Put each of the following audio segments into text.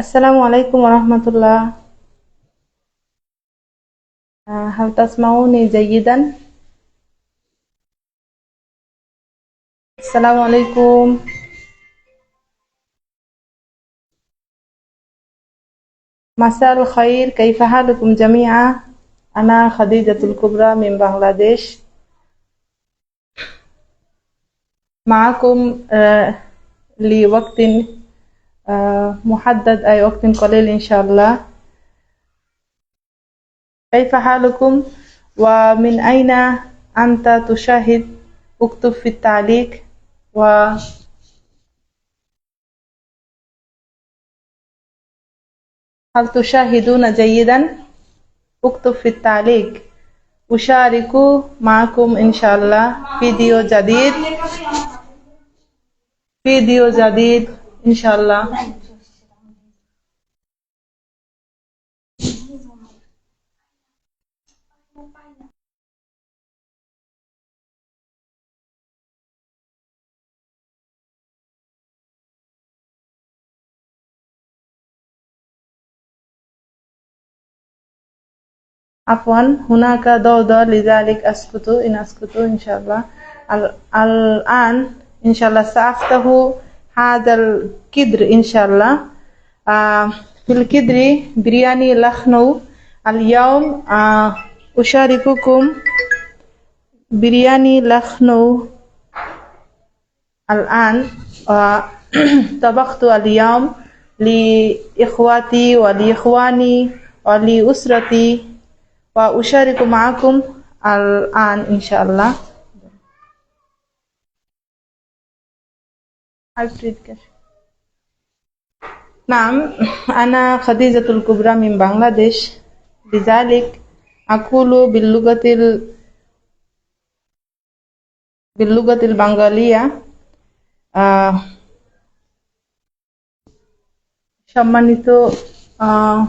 السلام عليكم ورحمة الله هل تسمعوني جيدا؟ السلام عليكم مساء الخير كيف حالكم جميعا؟ أنا خديجة الكبرى من بنغلاديش معكم لوقت محدد. أي وقت قليل إن شاء الله. كيف حالكم؟ ومن أين أنت تشاهد أكتب في التعليق؟ و هل تشاهدون جيدا؟ أكتب في التعليق. أشارك معكم إن شاء الله. فيديو جديد. فيديو جديد. إن شاء الله. عفوا. هناك ضوضاء لذلك أسكت إن أسكت إن شاء الله. ال- الآن إن شاء الله سأفتح هذا الكدر إن شاء الله. آه، في الكدر برياني لخنو اليوم آه، أشارككم برياني لخنو الآن آه، طبخت اليوم لإخواتي ولإخواني ولأسرتي. وأشارك معكم الآن إن شاء الله. نعم أنا خديجة الكبرى من بنغلاديش لذلك أقول باللغة ال... باللغة البنغالية আহ, সম্মানিত আহ,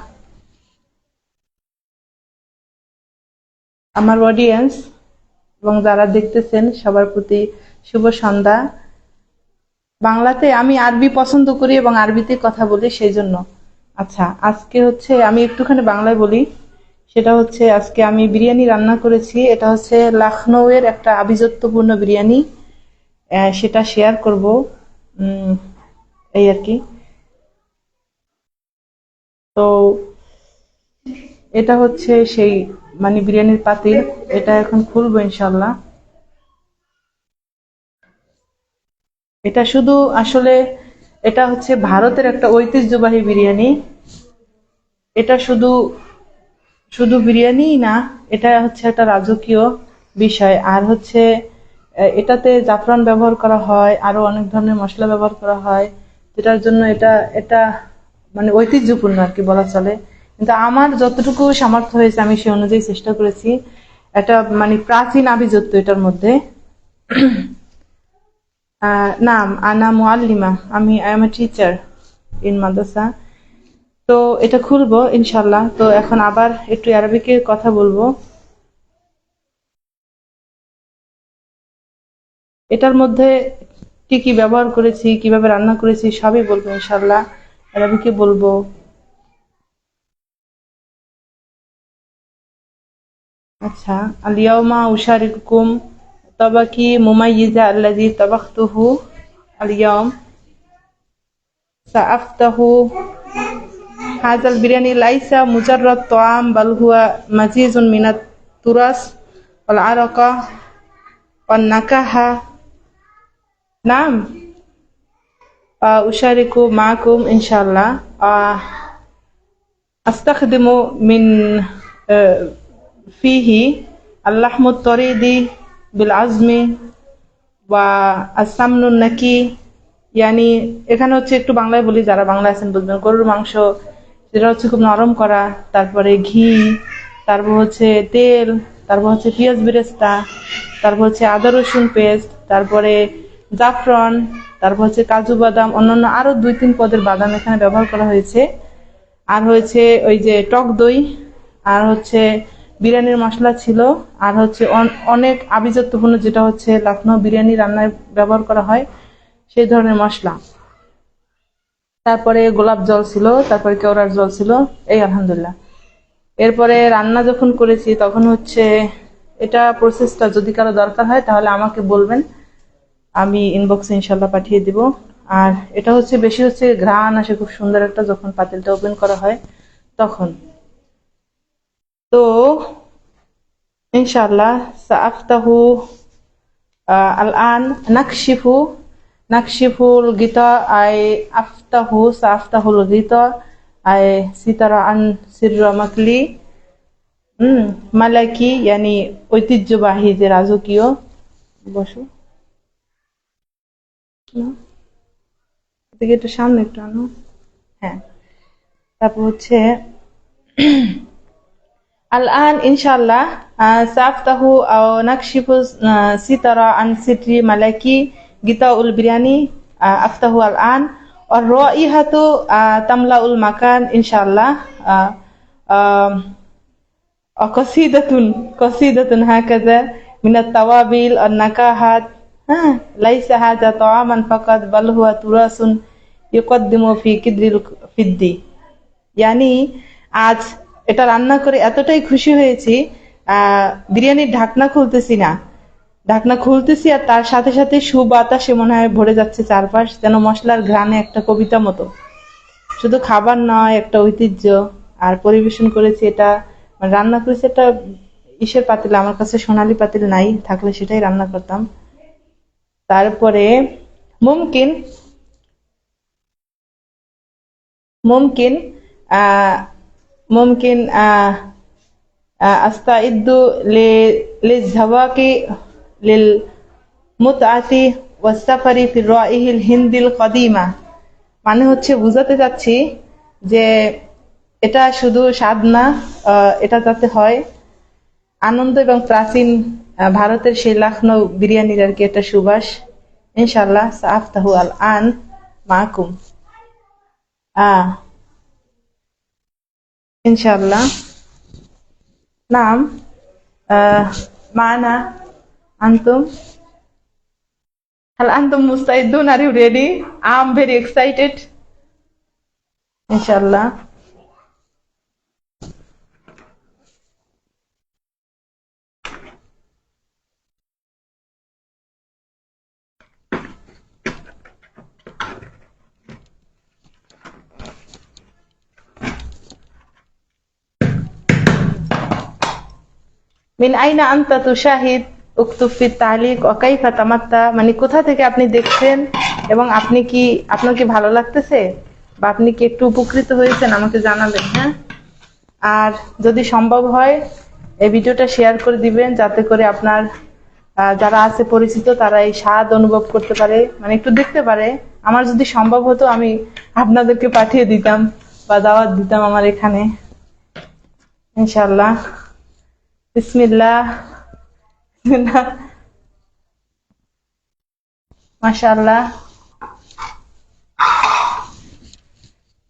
আমার অডিয়েন্স এবং যারা দেখতেছেন সবার প্রতি শুভ সন্ধ্যা বাংলাতে আমি আরবি পছন্দ করি এবং আরবিতে কথা বলি সেই জন্য আচ্ছা আজকে হচ্ছে আমি একটুখানি বাংলায় বলি। সেটা হচ্ছে আজকে আমি বিরিয়ানি রান্না করেছি। এটা হচ্ছে লখনৌয়ের একটা আভিজাত্যপূর্ণ বিরিয়ানি। সেটা শেয়ার করব। এই আর কি। তো, এটা হচ্ছে সেই মানে বিরিয়ানির পাতিল এটা এখন খুলবো ইনশাল্লাহ এটা শুধু আসলে এটা হচ্ছে ভারতের একটা ঐতিহ্যবাহী বিরিয়ানি। এটা শুধু শুধু বিরিয়ানি না, এটা হচ্ছে একটা রাজকীয় বিষয়। আর হচ্ছে এটাতে জাফরান ব্যবহার করা হয়, আরও অনেক ধরনের মশলা ব্যবহার করা হয়, যেটার জন্য এটা এটা মানে ঐতিহ্যপূর্ণ আর কি বলা চলে। কিন্তু আমার যতটুকু সামর্থ্য হয়েছে, আমি সেই অনুযায়ী চেষ্টা করেছি। এটা মানে প্রাচীন আভিজাত্য এটার মধ্যে। নাম আনা মুআল্লিমা। আমি I am a teacher in madrasa. তো এটা খুলবো ইনশাল্লাহ তো এখন আবার একটু আরবিকে কথা বলব। এটার মধ্যে কি কি ব্যবহার করেছি, কীভাবে রান্না করেছি, সবই বলব ইনশাল্লাহ আরবিকে বলব। আচ্ছা আলিয়াউমা উশারিকুম طبقي مميزة الذي طبخته اليوم. سأفتح هذا البرياني ليس مجرد طعام بل هو مزيج من التراث والعرقة والنكهة. نعم. أشارك معكم إن شاء الله. آه، أستخدم من آه، فيه اللحم الطريدي. বিলআজমি বা আসামনুন নাকি ইয়ানি এখানে হচ্ছে একটু বাংলায় বলি, যারা বাংলা আছেন বুঝবেন গরুর মাংস যেটা হচ্ছে খুব নরম করা, তারপরে ঘি, তারপর হচ্ছে তেল, তারপর হচ্ছে পিঁয়াজ বিরেস্তা, তারপর হচ্ছে আদা রসুন পেস্ট, তারপরে জাফরন, তারপর হচ্ছে কাজু বাদাম, অন্যান্য আরও দুই তিন পদের বাদাম এখানে ব্যবহার করা হয়েছে। আর হয়েছে ওই যে টক দই, আর হচ্ছে বিরিয়ানির মশলা ছিল, আর হচ্ছে অন- অনেক আভিজাত্যপূর্ণ যেটা হচ্ছে লখনৌ বিরিয়ানি রান্নায় ব্যবহার করা হয়, সেই ধরনের মশলা। তারপরে গোলাপ জল ছিল, তারপরে কেওড়ার জল ছিল, এই আলহামদুলিল্লাহ। এরপরে রান্না যখন করেছি, তখন হচ্ছে এটা প্রসেসটা যদি কারও দরকার হয়, তাহলে আমাকে বলবেন, আমি ইনবক্সে ইনশাল্লাহ পাঠিয়ে দিব। আর এটা হচ্ছে, বেশি হচ্ছে ঘ্রাণ আসে, খুব সুন্দর একটা, যখন পাতিলটা ওপেন করা হয়, তখন। তো ইনশাল্লাহ সাফতাহু الآن نكشف نكشف الغطاء أي أفتح سأفتح الغطاء أي ستر عن سر مكلي হুম মালাকি ইয়ানি ঐতিহ্যবাহী যে রাজকীয় বসো না? এদিকে একটু সামনে একটু আনো হ্যাঁ তারপর হচ্ছে الآن إن شاء الله آه، سأفتح أو نكشف آه، ستر عن ستر ملكي غطاء البرياني آه، أفتح الآن. والرائحة تملأ المكان إن شاء الله قصيدة قصيدة هكذا من التوابل النكهات ها ليس هذا طعاما فقط بل هو تراث يقدم في كدر الفدي يعني এটা রান্না করে এতটাই খুশি হয়েছি বিরিয়ানির ঢাকনা খুলতেছি না। ঢাকনা খুলতেছি আর তার সাথে সাথে সুবাতাসে মনে হয় ভরে যাচ্ছে চারপাশ, যেন মশলার ঘ্রাণে একটা কবিতা মতো। শুধু খাবার নয়, একটা ঐতিহ্য আর পরিবেশন করেছি এটা। মানে রান্না করেছি একটা ইসের পাতিল, আমার কাছে সোনালি পাতিল নাই, থাকলে সেটাই রান্না করতাম। তারপরে মুমকিন। মুমকিন আহ মুমকিন আহ أستعد ل- للزواج للمتعة والسفر في الرائح الهند القديمة মানে হচ্ছে বুঝাতে চাচ্ছি যে এটা শুধু স্বাদ না আহ, এটা যাতে হয় আনন্দ এবং প্রাচীন আহ, ভারতের সেই লাখনৌ বিরিয়ানির আর কি একটা সুবাস ইনশাল্লাহ সাফতাহু আল আন মাকুম আহ إن نعم معنا أنتم هل أنتم مستعدون are you ready I'm very excited إن মিন আইনা আনতা তুশাহিদ? উক্তুব ফি তালিক। ওয়া কাইফা তামাত্তা? মানে কোথা থেকে আপনি দেখছেন? এবং আপনি কি, আপনার কি ভালো লাগতেছে? বা আপনি কি একটু উপকৃত হয়েছেন? আমাকে জানাবেন হ্যাঁ? আর যদি সম্ভব হয়, এই ভিডিওটা শেয়ার করে দিবেন, যাতে করে আপনার যারা আছে পরিচিত, তারা এই স্বাদ অনুভব করতে পারে। মানে একটু দেখতে পারে। আমার যদি সম্ভব হতো, আমি আপনাদেরকে পাঠিয়ে দিতাম বা দাওয়াত দিতাম আমার এখানে। ইনশাল্লাহ بسم الله. بسم الله ما شاء الله.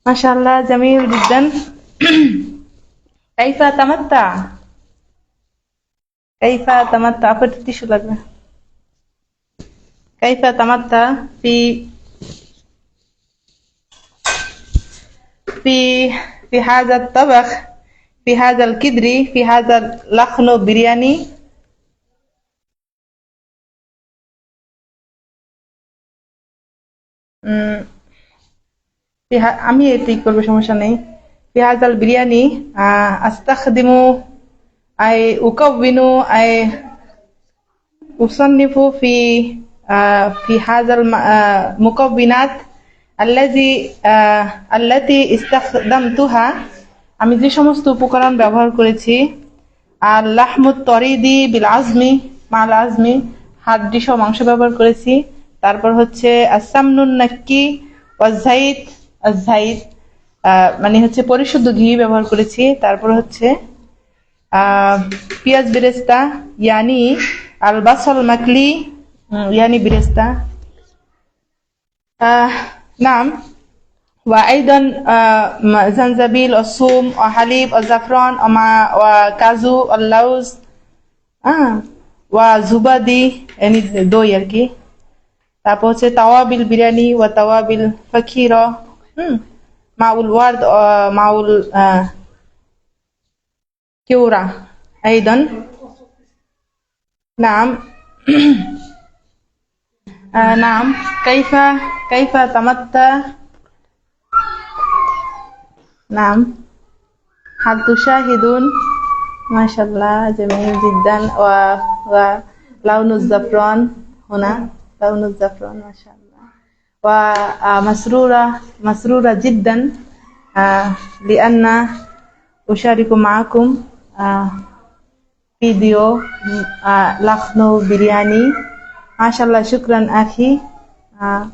ما شاء الله جميل جدا. كيف تمتع؟ كيف تمتع؟ بدي شو لك؟ كيف تمتع في في في هذا الطبخ؟ في هذا الكدري في هذا اللخنو برياني উম, في ه- আমি এটি করবো সমস্যা নেই في هذا البرياني آه، أستخدم أي أكون أي أصنف في آه، في هذا المكونات الذي آه، التي استخدمتها আমি যে সমস্ত উপকরণ ব্যবহার করেছি, আর লাহমুদ তরিদি বিল আজমি, মাল আজমি হাড্ডি সহ মাংস ব্যবহার করেছি। তারপর হচ্ছে আসামনুন নাক্কি অজাইদ আজাইদ মানে হচ্ছে পরিশুদ্ধ ঘি ব্যবহার করেছি। তারপর হচ্ছে পেঁয়াজ বিরেস্তা, ইয়ানি আলবাসাল মাকলি ইয়ানি বিরেস্তা। নাম وأيضا آه م- زنجبيل والثوم وحليب والزعفران ومع- وكاجو واللوز آه وزبادي يعني দই আর কি তারপর হচ্ছে তাওয়াবিল বিরিয়ানি ওয়া তাওয়াবিল ফাকিরা হুম মাউল ওয়ার্ড আহ, মাউল আহ, كورة أيضا نعم آه نعم كيف كيف تمتع نعم. هل تشاهدون؟ ما شاء الله جميل جدا. ولون الزعفران هنا. لون الزعفران ما شاء الله. ومسرورة مسرورة جدا. آه لأن أشارك معكم آه فيديو آه لخنو برياني ما شاء الله شكرا أخي. آه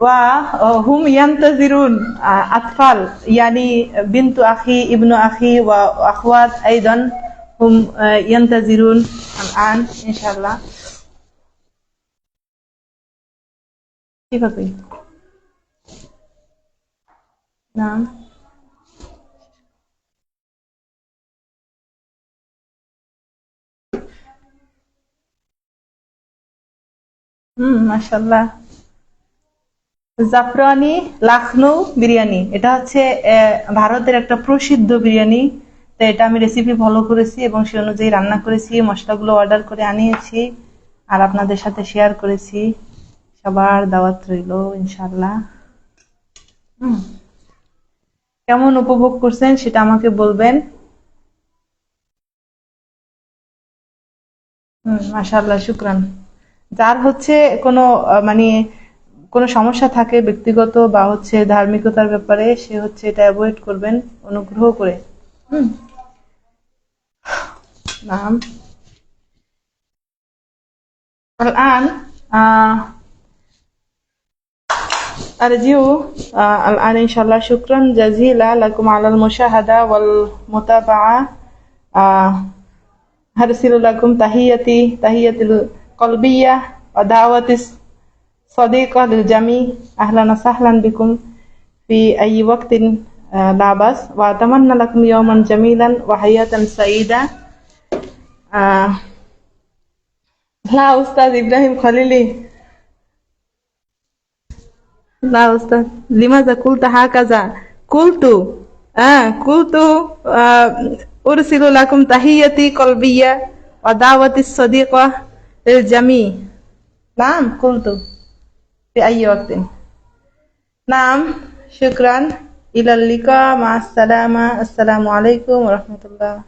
وهم ينتظرون أطفال يعني بنت أخي ابن أخي وأخوات أيضا هم ينتظرون الآن إن شاء الله كيف نعم ما شاء الله জাফরানি লাখনৌ বিরিয়ানি। এটা হচ্ছে ভারতের একটা প্রসিদ্ধ বিরিয়ানি। তো এটা আমি রেসিপি ফলো করেছি এবং সে অনুযায়ী রান্না করেছি, মশলাগুলো অর্ডার করে আনিয়েছি আর আপনাদের সাথে শেয়ার করেছি। সবার দাওয়াত রইল ইনশাল্লাহ কেমন উপভোগ করছেন সেটা আমাকে বলবেন। হুম, মাশাআল্লাহ, শুক্রান। যার হচ্ছে কোনো মানে কোনো সমস্যা থাকে ব্যক্তিগত বা হচ্ছে ধার্মিকতার ব্যাপারে সে হচ্ছে এটা অ্যাভয়েড করবেন অনুগ্রহ করে হুম নাম الآن آه أرجو آه الآن إن شاء الله شكرا جزيلا لكم على المشاهدة والمتابعة آه أرسل لكم تحياتي تحية القلبية ودعوة صديقة للجميع أهلا وسهلا بكم في أي وقت آه لا بأس. وأتمنى لكم يوما جميلا وحياة سعيدة. آه لا أستاذ إبراهيم خليلي. لا أستاذ لماذا قلت هكذا؟ قلت آه قلت آه أرسل لكم تحياتي قلبية ودعوة الصديقة للجميع. نعم قلت. في أي وقت نعم شكرا إلى اللقاء مع السلامة السلام عليكم ورحمة الله